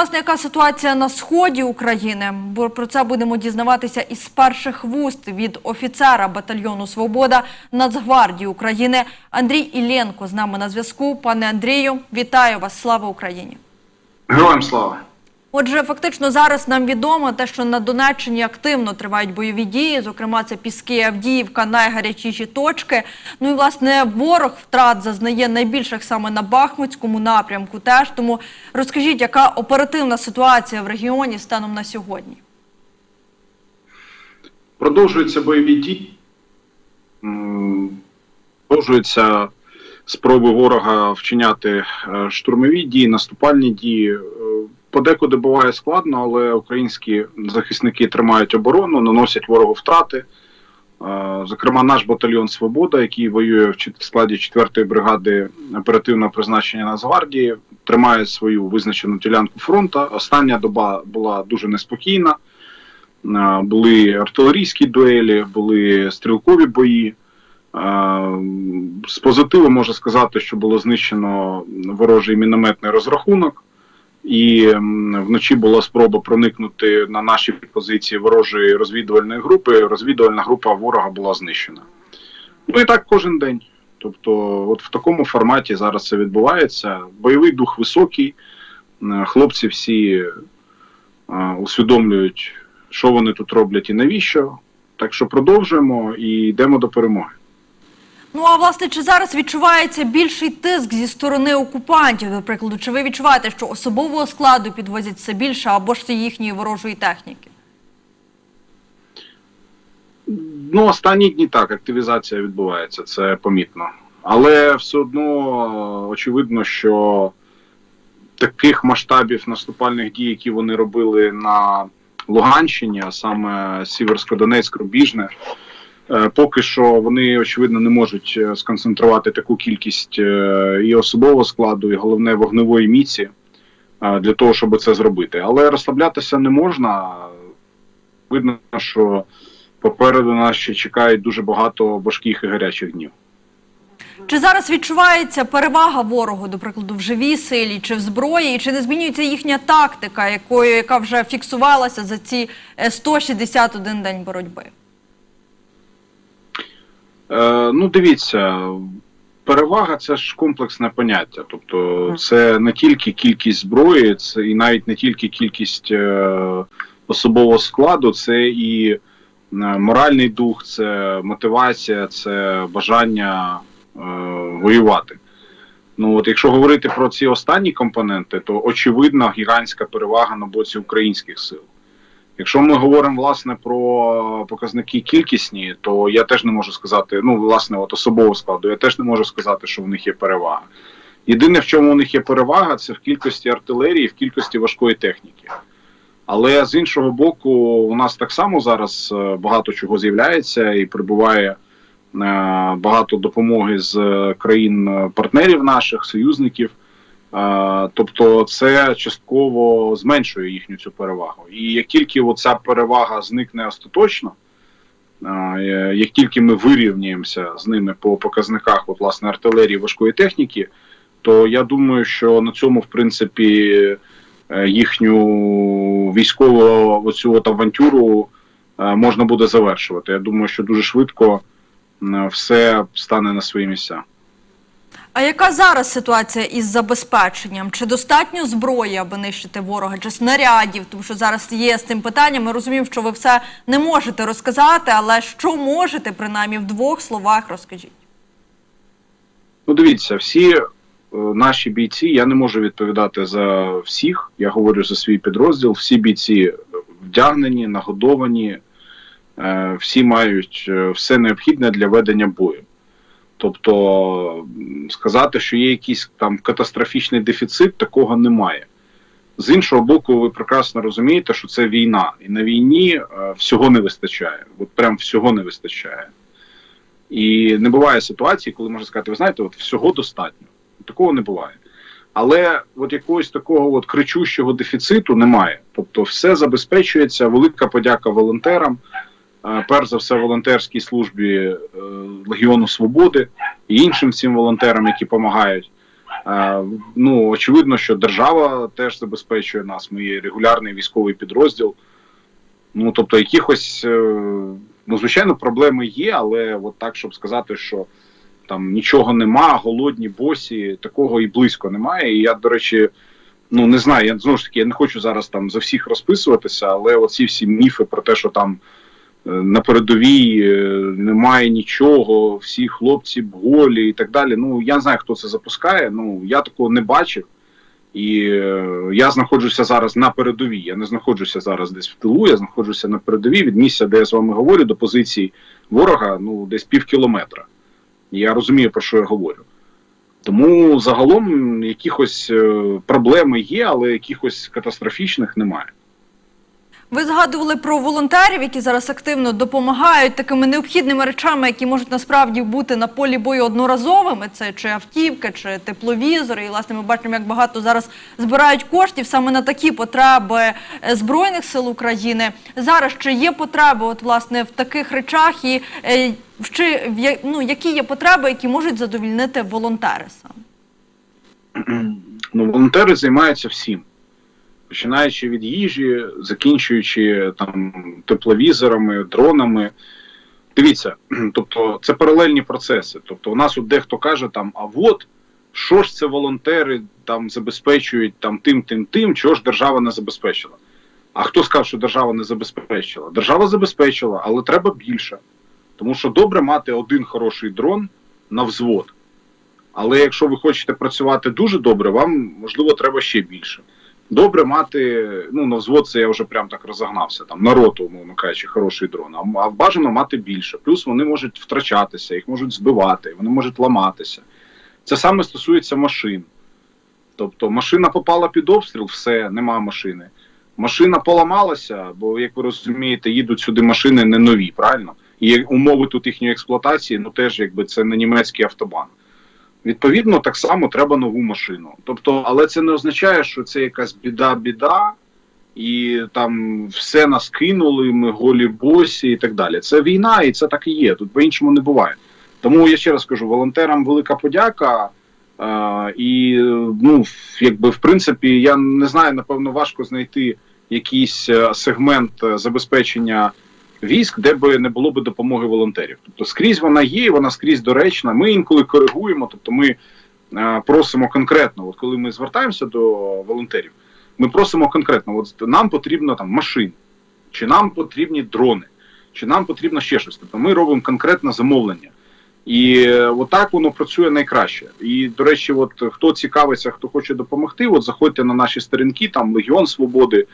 власне, яка ситуація на сході України? Бо про це будемо дізнаватися із перших вуст від офіцера батальйону Свобода Нацгвардії України Андрій Іллєнко з нами на зв'язку. Пане Андрію, вітаю вас! Слава Україні! Героям слава! Отже, фактично зараз нам відомо те, що на Донеччині активно тривають бойові дії. Зокрема, це Піски, Авдіївка, найгарячіші точки. Ну і власне ворог втрат зазнає найбільших саме на Бахмутському напрямку. Теж тому розкажіть, яка оперативна ситуація в регіоні станом на сьогодні? Продовжуються бойові дії. Продовжуються спроби ворога вчиняти е, штурмові дії, наступальні дії. Подекуди буває складно, але українські захисники тримають оборону, наносять ворогу втрати. Е, Зокрема, наш батальйон Свобода, який воює в складі 4-ї бригади оперативного призначення Нацгвардії, тримає свою визначену ділянку фронту. Остання доба була дуже неспокійна. Е, Були артилерійські дуелі, були стрілкові бої. Е, З позитиву можу сказати, що було знищено ворожий мінометний розрахунок, і вночі була спроба проникнути на наші позиції ворожої розвідувальної групи. Розвідувальна група ворога була знищена. Ну і так кожен день. Тобто, от в такому форматі зараз це відбувається. Бойовий дух високий, хлопці всі усвідомлюють, що вони тут роблять і навіщо. Так що продовжуємо і йдемо до перемоги. Ну а власне, чи зараз відчувається більший тиск зі сторони окупантів? До прикладу, чи ви відчуваєте, що особового складу підвозять все більше або ж це їхньої ворожої техніки? Ну, останні дні так, активізація відбувається, це помітно. Але все одно очевидно, що таких масштабів наступальних дій, які вони робили на Луганщині, а саме Сіверсько-Донецьк, Рубіжне, поки що вони очевидно не можуть е, сконцентрувати таку кількість е, і особового складу, і головне вогневої міці е, для того, щоб це зробити. Але розслаблятися не можна. Видно, що попереду нас ще чекають дуже багато важких і гарячих днів. Чи зараз відчувається перевага ворогу, до прикладу, в живій силі чи в зброї, і чи не змінюється їхня тактика, якою яка вже фіксувалася за ці е, 161 день боротьби? Е, ну, дивіться, перевага це ж комплексне поняття. Тобто, це не тільки кількість зброї, це і навіть не тільки кількість е, особового складу, це і е, моральний дух, це мотивація, це бажання е, воювати. Ну от якщо говорити про ці останні компоненти, то очевидна гігантська перевага на боці українських сил. Якщо ми говоримо власне про показники кількісні, то я теж не можу сказати, ну власне, от особового складу, я теж не можу сказати, що в них є перевага. Єдине, в чому у них є перевага, це в кількості артилерії, в кількості важкої техніки. Але з іншого боку, у нас так само зараз е, багато чого з'являється і прибуває е, багато допомоги з е, країн-партнерів наших, союзників. Тобто це частково зменшує їхню цю перевагу. І як тільки ця перевага зникне остаточно, е, як тільки ми вирівняємося з ними по показниках от, власне, артилерії важкої техніки, то я думаю, що на цьому, в принципі, е, їхню військову оцю от авантюру е, можна буде завершувати. Я думаю, що дуже швидко все стане на свої місця. А яка зараз ситуація із забезпеченням? Чи достатньо зброї, аби нищити ворога, чи снарядів? Тому що зараз є з цим питанням. Ми розуміємо, що ви все не можете розказати, але що можете, принаймні, в двох словах розкажіть. Ну, дивіться, всі е, наші бійці, я не можу відповідати за всіх. Я говорю за свій підрозділ. Всі бійці вдягнені, нагодовані, е, всі мають е, все необхідне для ведення бою. Тобто сказати, що є якийсь там катастрофічний дефіцит, такого немає. З іншого боку, ви прекрасно розумієте, що це війна, і на війні е, всього не вистачає. От прям всього не вистачає. І не буває ситуації, коли можна сказати, ви знаєте, от всього достатньо. Такого не буває. Але от якогось такого от кричущого дефіциту немає. Тобто, все забезпечується. Велика подяка волонтерам. Перш за все, волонтерській службі е, Легіону Свободи і іншим всім волонтерам, які допомагають. Ну, очевидно, що держава теж забезпечує нас. Ми є регулярний військовий підрозділ. Ну, тобто, якихось, е, ну, звичайно, проблеми є, але от так, щоб сказати, що там нічого нема, голодні, босі, такого і близько немає. І я, до речі, ну не знаю, я знову ж таки я не хочу зараз там за всіх розписуватися, але оці всі міфи про те, що там на передовій е, немає нічого, всі хлопці голі і так далі. Ну я не знаю, хто це запускає. Ну я такого не бачив. І е, я знаходжуся зараз на передовій. Я не знаходжуся зараз десь в тилу, я знаходжуся на передовій від місця, де я з вами говорю, до позиції ворога, ну десь пів кілометра. Я розумію, про що я говорю. Тому загалом якихось е, проблеми є, але якихось катастрофічних немає. Ви згадували про волонтерів, які зараз активно допомагають такими необхідними речами, які можуть насправді бути на полі бою одноразовими. Це чи автівки, чи тепловізори. І власне ми бачимо, як багато зараз збирають коштів саме на такі потреби е, збройних сил України. Зараз чи є потреби, от власне в таких речах, і е, чи ну, які є потреби, які можуть задовільнити волонтери саме? Ну, волонтери займаються всім. Починаючи від їжі, закінчуючи там тепловізорами, дронами. Дивіться, тобто це паралельні процеси. Тобто, у нас от дехто каже там, а от що ж це волонтери там забезпечують там тим, тим, тим, чого ж держава не забезпечила. А хто сказав, що держава не забезпечила? Держава забезпечила, але треба більше. Тому що добре мати один хороший дрон на взвод. Але якщо ви хочете працювати дуже добре, вам можливо треба ще більше. Добре мати, ну на взвод це я вже прям так розогнався. Там на умовно кажучи, хороший дрон. А, а бажано мати більше. Плюс вони можуть втрачатися, їх можуть збивати, вони можуть ламатися. Це саме стосується машин. Тобто машина попала під обстріл, все, нема машини. Машина поламалася, бо, як ви розумієте, їдуть сюди машини не нові, правильно? І умови тут їхньої експлуатації, ну теж якби це не німецький автобан. Відповідно, так само треба нову машину. Тобто, але це не означає, що це якась біда-біда, і там все нас кинули, ми голі босі і так далі. Це війна, і це так і є. Тут по-іншому не буває. Тому я ще раз кажу: волонтерам велика подяка. Е, і ну, якби в принципі, я не знаю, напевно, важко знайти якийсь е, сегмент е, забезпечення військ, де би не було би допомоги волонтерів. Тобто скрізь вона є, вона скрізь доречна. Ми інколи коригуємо, тобто ми е, просимо конкретно, от коли ми звертаємося до волонтерів, ми просимо конкретно: от нам потрібно там машин, чи нам потрібні дрони, чи нам потрібно ще щось. Тобто ми робимо конкретне замовлення. І е, отак воно працює найкраще. І до речі, от хто цікавиться, хто хоче допомогти, от заходьте на наші сторінки, там Легіон Свободи,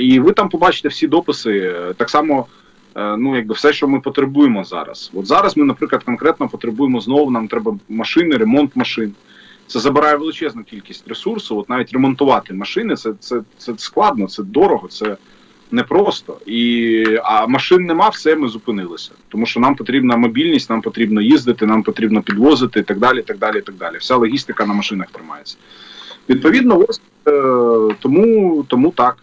і ви там побачите всі дописи. Е, Так само, е, ну якби все, що ми потребуємо зараз. От зараз ми, наприклад, конкретно потребуємо знову. Нам треба машини, ремонт машин. Це забирає величезну кількість ресурсу. От навіть ремонтувати машини, це, це, це складно, це дорого, це непросто. І, а машин нема, все, ми зупинилися. Тому що нам потрібна мобільність, нам потрібно їздити, нам потрібно підвозити і так далі. так далі, так далі. Вся логістика на машинах тримається. Відповідно, ось е, тому, тому так.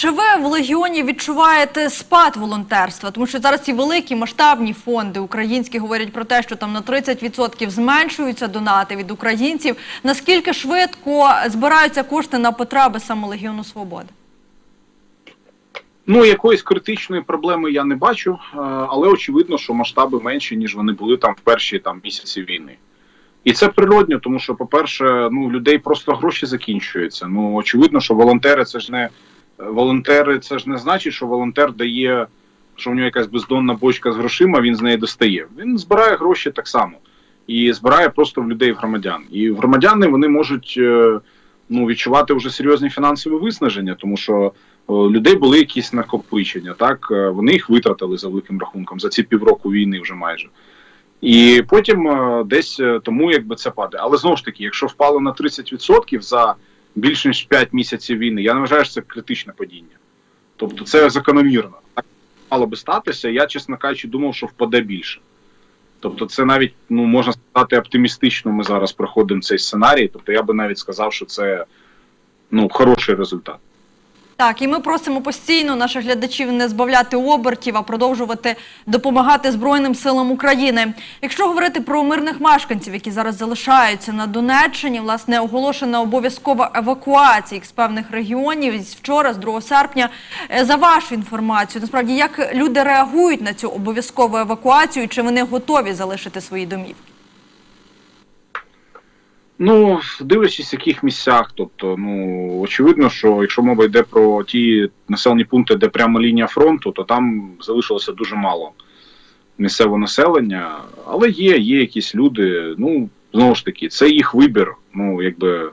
Чи ви в Легіоні відчуваєте спад волонтерства? Тому що зараз ці великі масштабні фонди українські говорять про те, що там на 30% зменшуються донати від українців. Наскільки швидко збираються кошти на потреби саме Легіону Свободи? Ну, якоїсь критичної проблеми я не бачу, е, але очевидно, що масштаби менші, ніж вони були там в перші там місяці війни. І це природньо, тому що, по-перше, ну людей просто гроші закінчуються. Ну очевидно, що волонтери це ж не волонтери, це ж не значить, що волонтер дає, що в нього якась бездонна бочка з грошима, він з неї достає. Він збирає гроші так само і збирає просто в людей в громадян. І громадяни вони можуть е, ну відчувати вже серйозні фінансові виснаження, тому що у людей були якісь накопичення, так е, вони їх витратили за великим рахунком за ці півроку війни вже майже. І потім е, десь е, тому якби це падає. Але знову ж таки, якщо впало на 30% за більш ніж 5 місяців війни, я не вважаю, що це критичне падіння. Тобто це закономірно. Так мало би статися. Я, чесно кажучи, думав, що впаде більше. Тобто, це навіть ну можна сказати оптимістично. Ми зараз проходимо цей сценарій. Тобто, я би навіть сказав, що це ну хороший результат. Так, і ми просимо постійно наших глядачів не збавляти обертів, а продовжувати допомагати Збройним силам України. Якщо говорити про мирних мешканців, які зараз залишаються на Донеччині, власне, оголошена обов'язкова евакуація з певних регіонів вчора, з 2 серпня. Е, За вашу інформацію, насправді, як люди реагують на цю обов'язкову евакуацію, чи вони готові залишити свої домівки? Ну, дивлячись, в яких місцях. Тобто, ну очевидно, що якщо мова йде про ті населені пункти, де прямо лінія фронту, то там залишилося дуже мало місцевого населення. Але є, є якісь люди. Ну знову ж таки, це їх вибір. Ну якби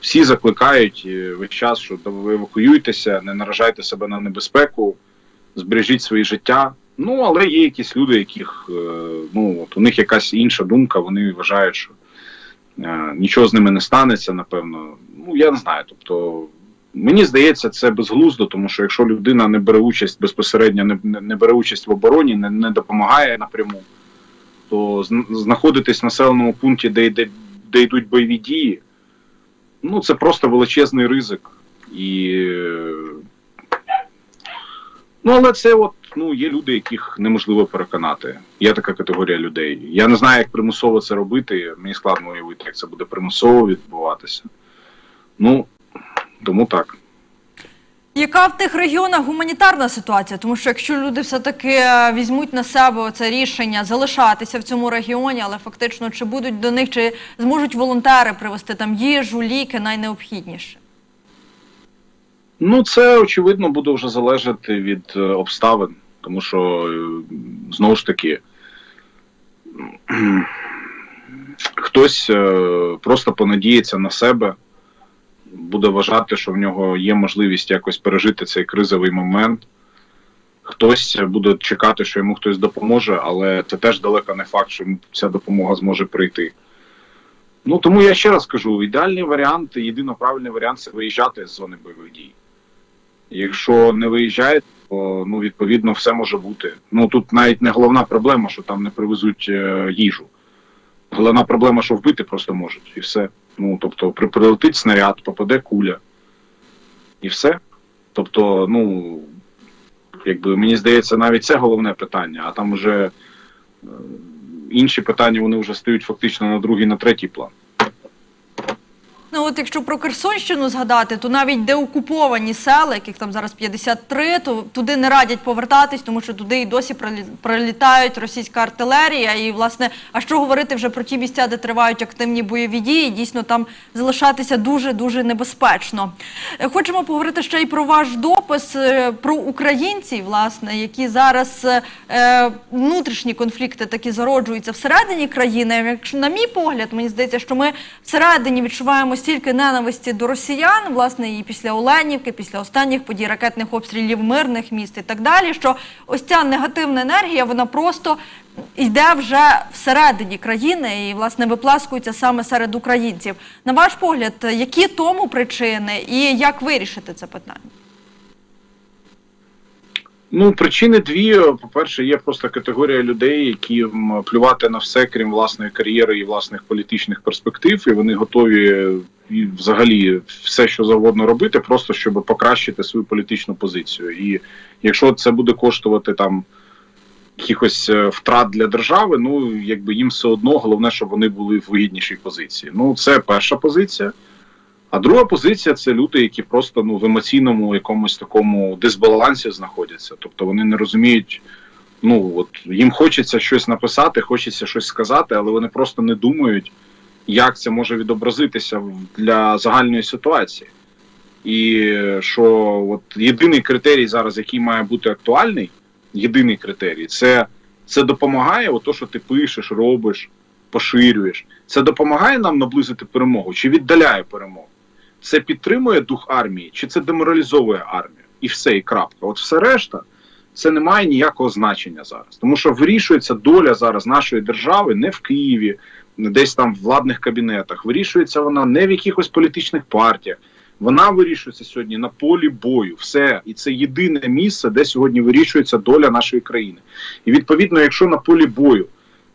всі закликають е, весь час, що ви евакуюйтеся, не наражайте себе на небезпеку, збережіть своє життя. Ну але є якісь люди, яких е, ну от у них якась інша думка, вони вважають, що. Е, нічого з ними не станеться, напевно. Ну я не знаю. Тобто, мені здається, це безглуздо, тому що якщо людина не бере участь безпосередньо, не, не, бере участь в обороні, не, не допомагає напряму, то знаходитись в населеному пункті, де, йде, де йдуть бойові дії, ну це просто величезний ризик. І Ну, але це от ну є люди, яких неможливо переконати. Є така категорія людей. Я не знаю, як примусово це робити. Мені складно уявити, як це буде примусово відбуватися. Ну тому так. Яка в тих регіонах гуманітарна ситуація? Тому що якщо люди все-таки е, візьмуть на себе це рішення залишатися в цьому регіоні, але фактично чи будуть до них, чи зможуть волонтери привезти там їжу, ліки найнеобхідніше? Ну, це очевидно буде вже залежати від е, обставин, тому що е, знову ж таки хтось е, просто понадіється на себе, буде вважати, що в нього є можливість якось пережити цей кризовий момент. Хтось буде чекати, що йому хтось допоможе, але це теж далеко не факт, що ця допомога зможе прийти. Ну тому я ще раз кажу: ідеальний варіант, єдино правильний варіант це виїжджати з зони бойових дій. Якщо не виїжджає, ну відповідно все може бути. Ну тут навіть не головна проблема, що там не привезуть е, їжу. Головна проблема, що вбити просто можуть, і все. Ну тобто, прилетить снаряд, попаде куля, і все. Тобто, ну якби мені здається, навіть це головне питання, а там вже е, інші питання вони вже стають фактично на другий, на третій план. От якщо про Херсонщину згадати, то навіть деокуповані села, яких там зараз 53, то туди не радять повертатись, тому що туди і досі пролітають російська артилерія. І власне, а що говорити вже про ті місця, де тривають активні бойові дії, дійсно там залишатися дуже дуже небезпечно. Е, Хочемо поговорити ще й про ваш допис е, про українців, власне, які зараз е, внутрішні конфлікти такі зароджуються всередині країни. Якщо на мій погляд, мені здається, що ми всередині відчуваємо стільки ненависті до росіян, власне, і після Оленівки, після останніх подій ракетних обстрілів мирних міст і так далі. Що ось ця негативна енергія, вона просто йде вже всередині країни і власне випласкується саме серед українців. На ваш погляд, які тому причини і як вирішити це питання? Ну, причини дві. По-перше, є просто категорія людей, які плювати на все, крім власної кар'єри і власних політичних перспектив, і вони готові і взагалі все, що завгодно робити, просто щоб покращити свою політичну позицію. І якщо це буде коштувати там якихось е, втрат для держави, ну якби їм все одно головне, щоб вони були в вигіднішій позиції. Ну, це перша позиція. А друга позиція це люди, які просто ну в емоційному якомусь такому дисбалансі знаходяться. Тобто вони не розуміють, ну от їм хочеться щось написати, хочеться щось сказати, але вони просто не думають, як це може відобразитися для загальної ситуації. І що от єдиний критерій зараз, який має бути актуальний, єдиний критерій, це, це допомагає, ото, що ти пишеш, робиш, поширюєш. Це допомагає нам наблизити перемогу чи віддаляє перемогу? Це підтримує дух армії, чи це деморалізовує армію? І все, і крапка. От все решта, це не має ніякого значення зараз. Тому що вирішується доля зараз нашої держави не в Києві, не десь там в владних кабінетах. Вирішується вона не в якихось політичних партіях. Вона вирішується сьогодні на полі бою. Все, і це єдине місце, де сьогодні вирішується доля нашої країни. І відповідно, якщо на полі бою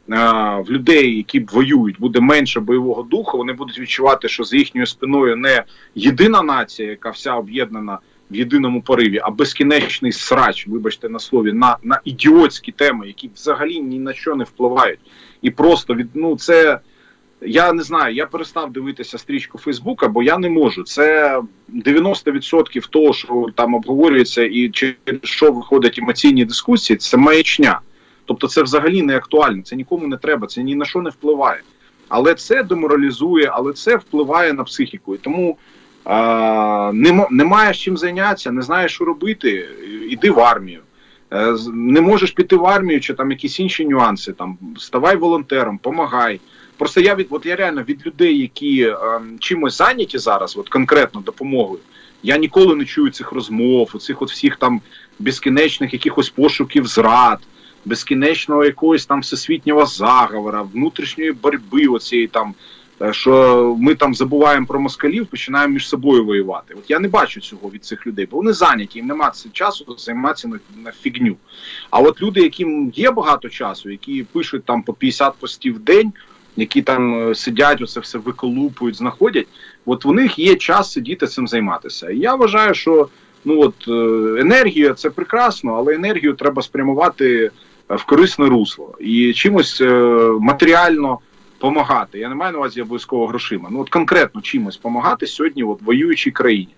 в людей, які воюють, буде менше бойового духу, вони будуть відчувати, що за їхньою спиною не єдина нація, яка вся об'єднана в єдиному пориві, а безкінечний срач, вибачте на слові, на, на ідіотські теми, які взагалі ні на що не впливають. І просто від ну це. Я не знаю, я перестав дивитися стрічку Фейсбука, бо я не можу. Це 90% того, що там обговорюється, і через що виходять емоційні дискусії, це маячня. Тобто, це взагалі не актуально, це нікому не треба, це ні на що не впливає. Але це деморалізує, але це впливає на психіку. І тому нема, немає з чим зайнятися, не знаєш, що робити, іди в армію. Е, Не можеш піти в армію, чи там якісь інші нюанси. Там ставай волонтером, помагай. Просто я від от я реально від людей, які е, чимось зайняті зараз, от конкретно допомогою. Я ніколи не чую цих розмов, оцих от всіх там безкінечних якихось пошуків зрад, безкінечного якогось там всесвітнього заговора, внутрішньої боротьби, оцієї там, е, що ми там забуваємо про москалів, починаємо між собою воювати. От я не бачу цього від цих людей, бо вони зайняті, їм немає часу займатися на, на фігню. А от люди, яким є багато часу, які пишуть там по 50 постів в день, які там е, сидять, оце все виколупують, знаходять. От в них є час сидіти цим займатися. І я вважаю, що ну от е, енергія це прекрасно, але енергію треба спрямувати в корисне русло і чимось е, матеріально допомагати. Я не маю на увазі обов'язково грошима. Ну от конкретно чимось допомагати сьогодні, от воюючій країні.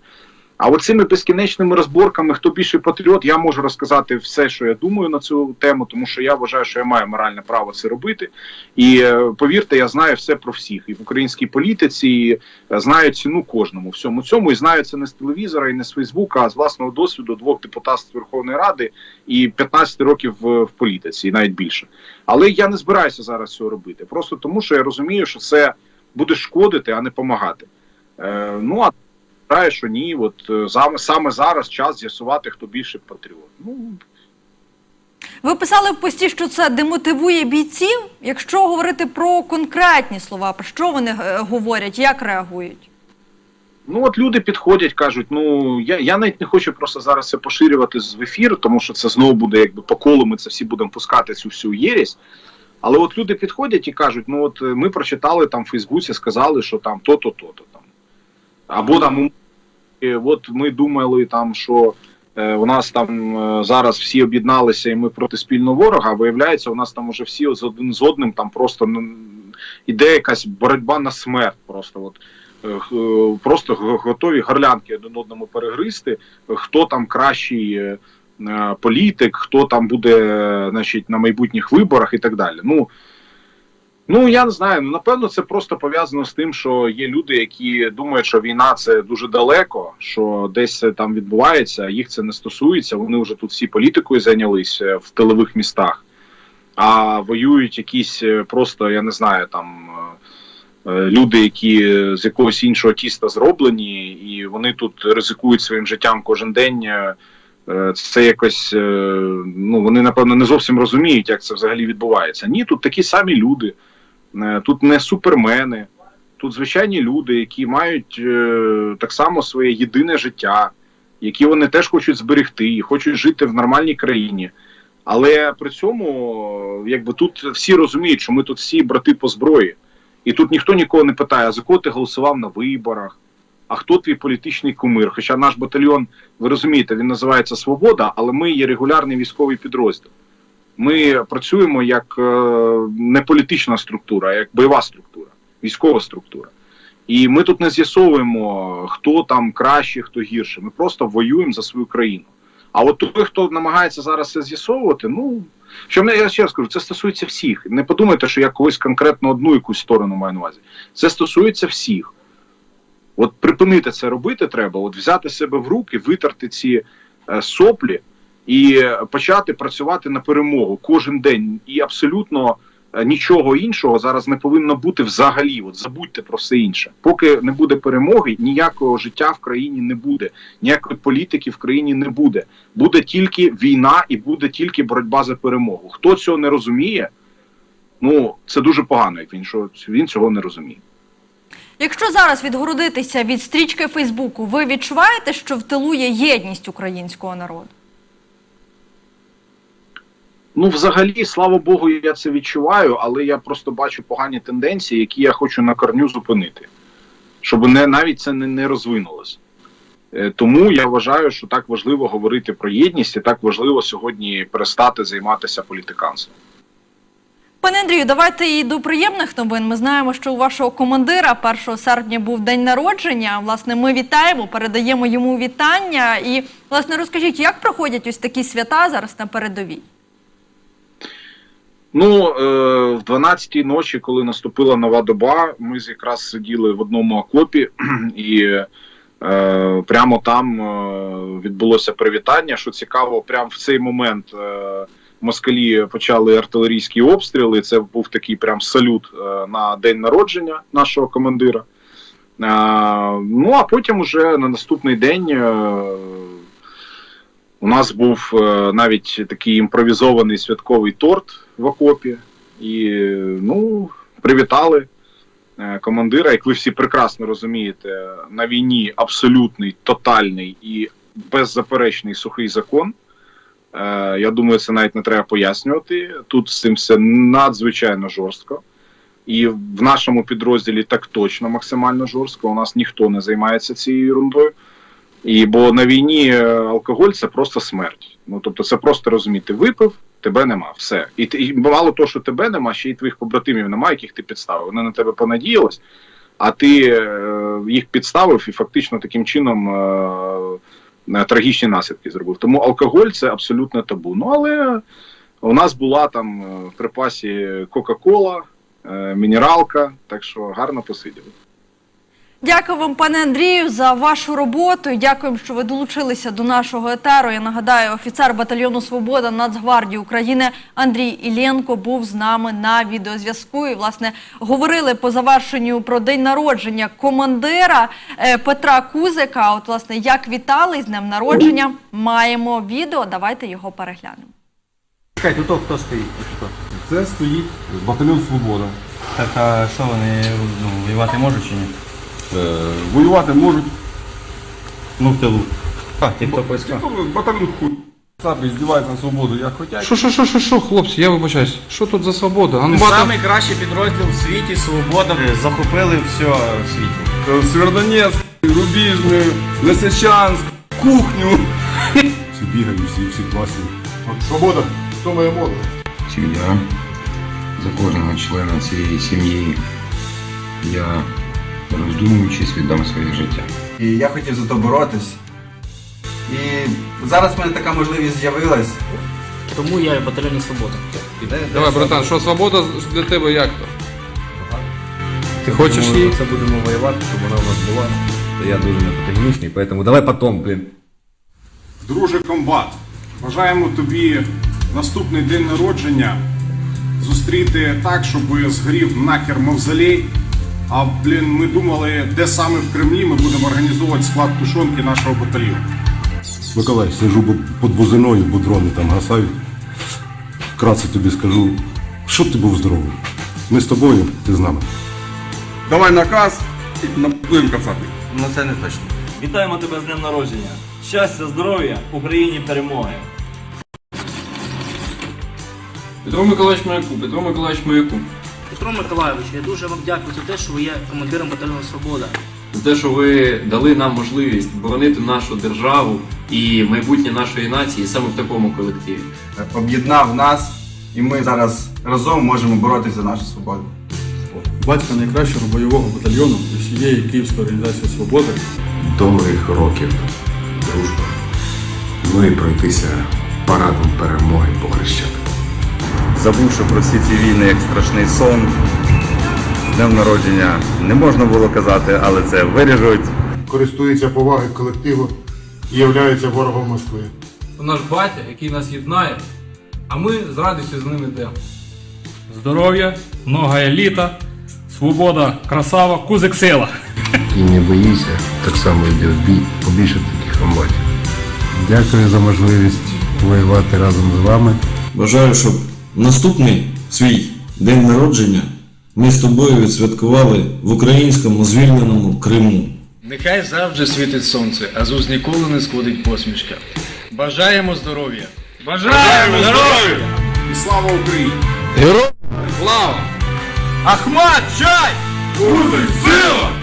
А от цими безкінечними розборками, хто більший патріот, я можу розказати все, що я думаю на цю тему, тому що я вважаю, що я маю моральне право це робити. І е, повірте, я знаю все про всіх і в українській політиці, і е, знаю ціну кожному всьому цьому. І знаю це не з телевізора і не з Фейсбука, а з власного досвіду двох депутатств Верховної Ради і 15 років в, політиці, і навіть більше. Але я не збираюся зараз цього робити. Просто тому, що я розумію, що це буде шкодити, а не допомагати. Е, ну а вважаю, що ні, от е, саме зараз час з'ясувати, хто більше патріот. Ну Ви писали в пості, що це демотивує бійців. Якщо говорити про конкретні слова, про що вони е, говорять, як реагують? Ну от люди підходять, кажуть, ну я, я навіть не хочу просто зараз це поширювати в ефір, тому що це знову буде якби по колу, ми це всі будемо пускати цю всю єрість. Але от люди підходять і кажуть: ну от е, ми прочитали там в Фейсбуці, сказали, що там то-то, то-то там. Або там от ми думали там, що е, у нас там е, зараз всі об'єдналися і ми проти спільного ворога, а виявляється, у нас там уже всі з один з одним там просто іде якась боротьба на смерть. Просто от е, просто готові горлянки один одному перегризти, хто там кращий політик, хто там буде значить, на майбутніх виборах і так далі. Ну, ну я не знаю. Ну, напевно, це просто пов'язано з тим, що є люди, які думають, що війна це дуже далеко, що десь там відбувається, їх це не стосується. Вони вже тут всі політикою зайнялися в тилових містах, а воюють якісь е, просто, я не знаю, там. е, е, Люди, які е, з якогось іншого тіста зроблені, і вони тут ризикують своїм життям кожен день. е, е, Це якось е, ну вони напевно не зовсім розуміють, як це взагалі відбувається. Ні, тут такі самі люди, Е, тут не супермени, тут звичайні люди, які мають е, так само своє єдине життя, які вони теж хочуть зберегти і хочуть жити в нормальній країні. Але при цьому, якби тут всі розуміють, що ми тут всі брати по зброї. І тут ніхто нікого не питає, за кого ти голосував на виборах, а хто твій політичний кумир. Хоча наш батальйон, ви розумієте, він називається Свобода, але ми є регулярний військовий підрозділ. Ми працюємо як е, не політична структура, а як бойова структура, військова структура. І ми тут не з'ясовуємо, хто там краще, хто гірше. Ми просто воюємо за свою країну. А от той, хто намагається зараз це з'ясовувати, ну що мене я ще раз кажу, це стосується всіх. Не подумайте, що я когось конкретно одну якусь сторону маю на увазі. Це стосується всіх. От припинити це робити треба, от взяти себе в руки, витерти ці е, соплі і почати працювати на перемогу кожен день. І абсолютно е, нічого іншого зараз не повинно бути взагалі. От забудьте про все інше. Поки не буде перемоги, ніякого життя в країні не буде, ніякої політики в країні не буде. Буде тільки війна і буде тільки боротьба за перемогу. Хто цього не розуміє, ну це дуже погано, як він що він цього не розуміє. Якщо зараз відгородитися від стрічки Фейсбуку, ви відчуваєте, що в тилу є єдність українського народу? Ну, взагалі, слава Богу, я це відчуваю, але я просто бачу погані тенденції, які я хочу на корню зупинити, щоб не навіть це не, не розвинулося. Е, Тому я вважаю, що так важливо говорити про єдність і так важливо сьогодні перестати займатися політиканством. Пане Андрію, давайте і до приємних новин. Ми знаємо, що у вашого командира 1 серпня був день народження. Власне, ми вітаємо, передаємо йому вітання. І власне розкажіть, як проходять ось такі свята зараз на передовій? Ну, е, в 12-й ночі, коли наступила нова доба, ми якраз сиділи в одному окопі, і е, прямо там е, відбулося привітання. Що цікаво, прямо в цей момент москалі почали артилерійські обстріли. Це був такий прям салют на день народження нашого командира. Ну а потім, уже на наступний день. У нас був е, навіть такий імпровізований святковий торт в окопі, і ну, привітали е, командира. Як ви всі прекрасно розумієте, на війні абсолютний, тотальний і беззаперечний сухий закон. Е, Я думаю, це навіть не треба пояснювати. Тут з цим все надзвичайно жорстко. І в нашому підрозділі так точно максимально жорстко. У нас ніхто не займається цією ерундою. І бо на війні е, алкоголь це просто смерть. Ну тобто, це просто розуміти, випив, тебе нема, все. І, і мало того, що тебе нема, ще й твоїх побратимів нема, яких ти підставив. Вони на тебе понадіялись, а ти е, їх підставив і фактично таким чином е, трагічні наслідки зробив. Тому алкоголь це абсолютно табу. Ну але у нас була там в припасі Кока-Кола, мінералка, так що гарно посиділи. Дякую вам, пане Андрію, за вашу роботу. і Дякуємо, що ви долучилися до нашого етеру. Я нагадаю, офіцер батальйону Свобода Нацгвардії України Андрій Ілєнко був з нами на відеозв'язку. І власне говорили по завершенню про день народження командира е, Петра Кузика. От власне як вітали з днем народження. Маємо відео. Давайте його переглянемо. Чекайте, то хто стоїть? Це стоїть батальйон Свобода. Так, а що вони ну, воювати можуть чи ні? Е, воювати можуть. Ну, в тилу. А, ті, хто поискав. Ну, Батальйон хуй. Саблі здівають на свободу, як хочуть. Що, що, що, що, що, хлопці, я вибачаюсь. Що тут за свобода? Ганьба там. Найкращий підрозділ в світі, свобода. Захопили все в світі. Е, Сєвєродонецьк, Рубіжне, Лисичанськ, кухню. Всі бігають, всі, всі класні. Свобода, хто моя мода? сім'я. За кожного члена цієї сім'ї я, роздумуючись, віддам своє життя. І я хотів за то боротись. І зараз в мене така можливість з'явилась. Тому я і в батальйоні Свобода. Давай, братан, що свобода для тебе як то? Ти хочеш її? Це будемо воювати, щоб вона у нас була. То я дуже непотехнічний, поэтому давай потом, блін. Друже комбат, бажаємо тобі наступний день народження зустріти так, щоб згорів нахер мавзолей. А блін, ми думали, де саме в Кремлі ми будемо організовувати склад тушонки нашого батальйону. Миколай, сижу під бузиною, бо дрони там гасають. Вкратце тобі скажу, щоб ти був здоровий. Ми з тобою, ти з нами. Давай наказ і набудуємо кацапи. Ну це не точно. Вітаємо тебе з днем народження. Щастя, здоров'я, Україні перемоги. Петро Миколаївич Маяку, Петро Миколаївич Маяку. Петро Миколайович, я дуже вам дякую за те, що ви є командиром батальйону Свобода. за те, що ви дали нам можливість боронити нашу державу і майбутнє нашої нації саме в такому колективі. Об'єднав нас, і ми зараз разом можемо боротися за нашу свободу. Батька найкращого бойового батальйону і всієї Київської організації Свободи. Довгих років дружба. Ну і пройтися парадом перемоги по Хрещатику. Забувши про всі ці війни як страшний сон. З днем народження не можна було казати, але це виріжуть. Користується повагою колективу і являється ворогом Москви. Це наш батя, який нас єднає, а ми з радістю з ним йдемо. Здоров'я, много літа, свобода, красава, кузик сила. І не боїся, так само йди в бій, побільше таких комбатів. Дякую за можливість воювати разом з вами. Бажаю, щоб наступний свій день народження ми з тобою відсвяткували в українському звільненому Криму. Нехай завжди світить сонце, а з уст ніколи не сходить посмішка. Бажаємо здоров'я! Бажаємо здоров'я! І слава Україні! Героям! Слава! Ахмат, чай! Кузик, сила!